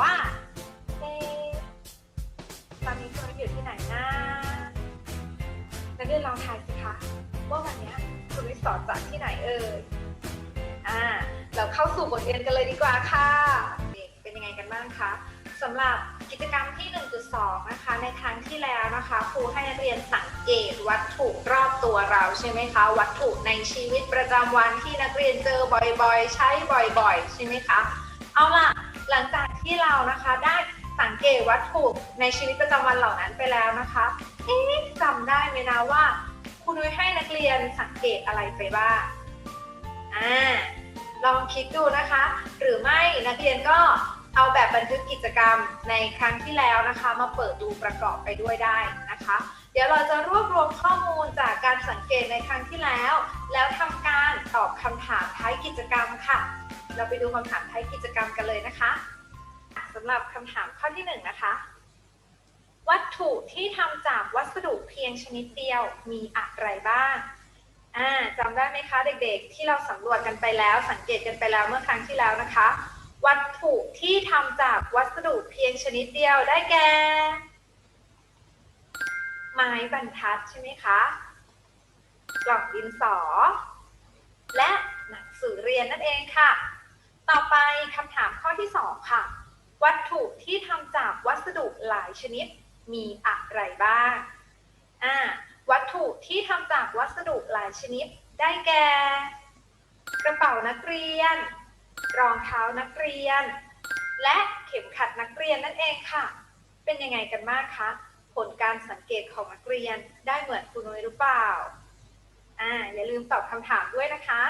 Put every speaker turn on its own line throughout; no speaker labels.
ว่าเอ๊ตอนนี้คุณอยู่ที่ไหนนะนักเรียนลองทายสิคะว่าวันนี้คุณนุ้ยสอนจากที่ไหนเอ่ยอ่าเราเข้าสู่บทเรียนกันเลยดีกว่าค่ะเด็กเป็นยังไงกันบ้างคะสำหรับกิจกรรมที่ 1.2 นะคะ ในครั้งที่แล้วนะคะครูให้นักเรียนสังเกตวัตถุรอบตัวเราใช่ไหมคะ วัตถุในชีวิตประจำวันที่นักเรียนเจอบ่อยๆ ใช้บ่อยๆ ใช่ไหมคะ เอาล่ะ หลังจากที่เรานะคะได้สังเกตวัตถุในชีวิตประจำวันเหล่านั้นไปแล้วนะคะ เอ๊ะจำได้ไหมนะว่า คุณนุ้ยให้นักเรียนสังเกตอะไรไปบ้าง อ่า ลองคิดดูนะคะ หรือไม่นักเรียนก็เอาแบบบันทึกกิจกรรมในครั้งที่แล้วนะคะ มาเปิดดูประกอบไปด้วยได้นะคะ เดี๋ยวเราจะรวบรวมข้อมูลจากการสังเกตในครั้งที่แล้ว แล้วทำการตอบคำถามท้ายกิจกรรมค่ะ เราไปดูคำถามท้ายกิจกรรมกันเลยนะคะสำหรับคำถามข้อที่หนึ่งนะคะ วัตถุที่ทำจากวัสดุเพียงชนิดเดียวมีอะไรบ้างอ่าจำได้ไหมคะเด็กๆ ที่เราสำรวจกันไปแล้ว สังเกตกันไปแล้วเมื่อครั้งที่แล้วนะคะ วัตถุที่ทำจากวัสดุเพียงชนิดเดียวได้แก่ไม้บรรทัดใช่ไหมคะ กล่องดินสอ และหนังสือเรียนนั่นเองค่ะ คำถามข้อที่ 2 ค่ะ วัตถุที่ทำจากวัสดุหลายชนิดมีอะไรบ้างอ่าวัตถุที่ทำจากวัสดุหลายชนิด ได้แก่ กระเป๋านักเรียน รองเท้านักเรียน และเข็มขัดนักเรียนนั่นเองค่ะ เป็นยังไงกันบ้างคะผลการสังเกตของนักเรียนได้เหมือนคุณนุ้ยหรือเปล่าอ่าอย่าลืมตอบคำถามด้วยนะคะ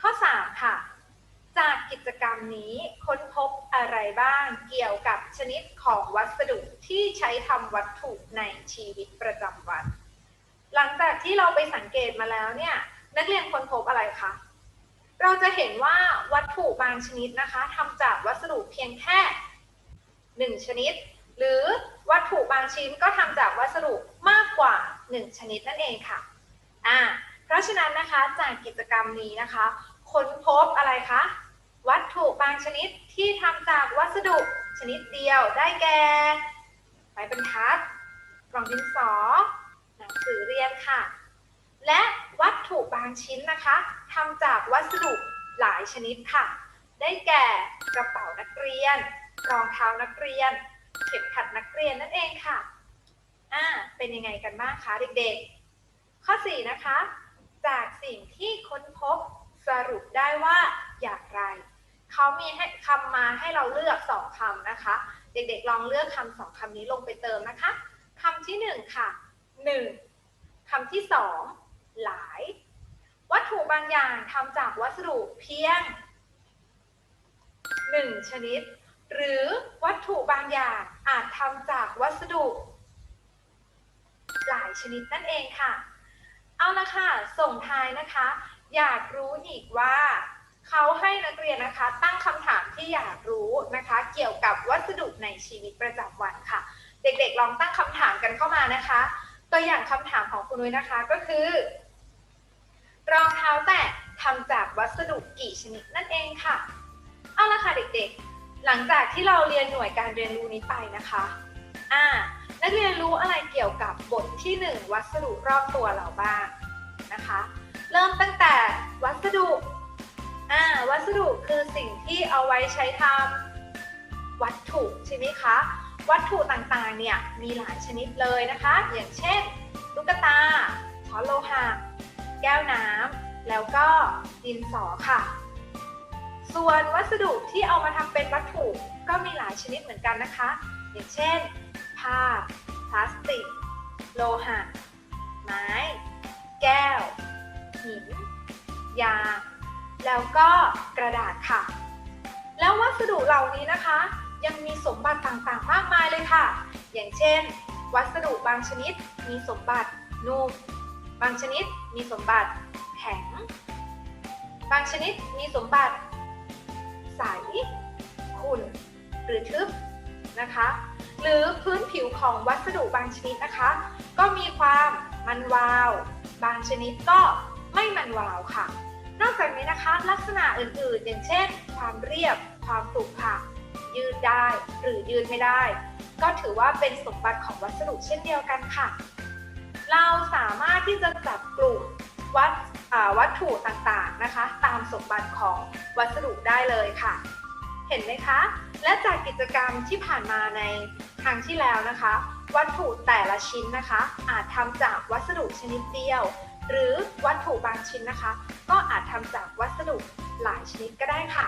ข้อ 3 ค่ะ จากกิจกรรมนี้ค้นพบอะไรบ้างเกี่ยวกับชนิดของวัสดุที่ใช้ทำวัตถุในชีวิตประจำวัน หลังจากที่เราไปสังเกตมาแล้วเนี่ย นักเรียนค้นพบอะไรคะ เราจะเห็นว่าวัตถุบางชนิดนะคะทำจากวัสดุเพียงแค่หนึ่งชนิด หรือวัตถุบางชิ้นก็ทำจากวัสดุมากกว่าหนึ่งชนิดนั่นเองค่ะอ่าเพราะฉะนั้นนะคะจากกิจกรรมนี้นะคะ ค้นพบอะไรคะ วัตถุบางชนิดที่ทำจากวัสดุชนิดเดียวได้แก่ไม้บรรทัด กล่องดินสอ หนังสือเรียนค่ะ และวัตถุบางชิ้นนะคะทำจากวัสดุหลายชนิดค่ะ ได้แก่กระเป๋านักเรียน รองเท้านักเรียน เข็มขัดนักเรียนนั่นเองค่ะอ่าเป็นยังไงกันบ้างคะเด็กๆ ข้อ 4 นะคะ จากสิ่งที่ค้นพบสรุปได้ว่าอย่างไร เขามีให้คำมาให้เราเลือก2คำนะคะ เด็กๆลองเลือกคำสองคำนี้ลงไปเติมนะคะคำที่1ค่ะ1คำที่2หลาย วัตถุบางอย่างทำจากวัสดุเพียง1ชนิด หรือวัตถุบางอย่างอาจทำจากวัสดุ หลายชนิดนั่นเองค่ะ เอาละค่ะ ส่งท้ายนะคะ อยากรู้อีกว่า เขาให้นักเรียนนะคะ ตั้งคำถามที่อยากรู้นะคะ เกี่ยวกับวัสดุในชีวิตประจำวันค่ะ เด็กๆลองตั้งคำถามกันเข้ามานะคะ ตัวอย่างคำถามของคุณนุ้ยนะคะก็คือ รองเท้าแตะทำจากวัสดุกี่ชนิดนั่นเองค่ะ เอาละค่ะเด็กๆ หลังจากที่เราเรียนหน่วยการเรียนรู้นี้ไปนะคะอ่านักเรียนรู้อะไรเกี่ยวกับบทที่ 1 วัสดุรอบตัวเราบ้างนะคะ เริ่มตั้งแต่วัสดุ ดุคือสิ่งที่เอาไว้ใช้ทำวัตถุใช่ไหมคะ วัตถุต่างๆเนี่ยมีหลายชนิดเลยนะคะ อย่างเช่นตุ๊กตาช้อนโลหะแก้วน้ำแล้วก็ดินสอค่ะ ส่วนวัสดุที่เอามาทำเป็นวัตถุก็มีหลายชนิดเหมือนกันนะคะ อย่างเช่น ผ้า พลาสติก โลหะ ไม้ แก้ว หิน ยาง แล้วก็กระดาษค่ะ แล้ววัสดุเหล่านี้นะคะ ยังมีสมบัติต่างๆ มากมายเลยค่ะ อย่างเช่น วัสดุบางชนิดมีสมบัตินุ่มบางชนิดมีสมบัติแข็ง บางชนิดมีสมบัติ ใสขุ่นหรือทึบนะคะ หรือพื้นผิวของวัสดุบางชนิดนะคะ ก็มีความมันวาว บางชนิดก็ไม่มันวาวค่ะ นอกจากนี้นะคะ ลักษณะอื่นๆ อย่างเช่น ความเรียบ ความขรุขระยืดได้หรือยืดไม่ได้ ก็ถือว่าเป็นสมบัติของวัสดุเช่นเดียวกันค่ะ เราสามารถที่จะจับกลุ่มวัดวัตถุต่างๆนะคะ ตามสมบัติของวัสดุได้เลยค่ะ เห็นไหมคะ และจากกิจกรรมที่ผ่านมาในครั้งที่แล้วนะคะ วัตถุแต่ละชิ้นนะคะ อาจทำจากวัสดุชนิดเดียว หรือวัตถุบางชิ้นนะคะ ก็อาจทำจากวัสดุหลายชนิดก็ได้ค่ะ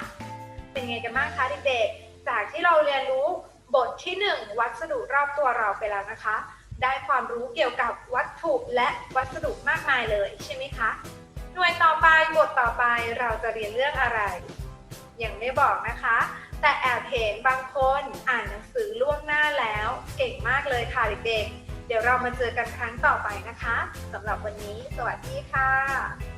เป็นไงกันบ้างคะเด็กๆ จากที่เราเรียนรู้บทที่ 1 วัสดุรอบตัวเราไปแล้วนะคะ ได้ความรู้เกี่ยวกับวัตถุและวัสดุมากมายเลยใช่ไหมคะ หน่วยต่อไปบทต่อไปเราจะเรียนเรื่องอะไร ยังไม่บอกนะคะ แต่แอบเห็นบางคนอ่านหนังสือล่วงหน้าแล้ว เก่งมากเลยค่ะเด็กๆ เดี๋ยวเรามาเจอกันครั้งต่อไปนะคะสำหรับวันนี้ สวัสดีค่ะ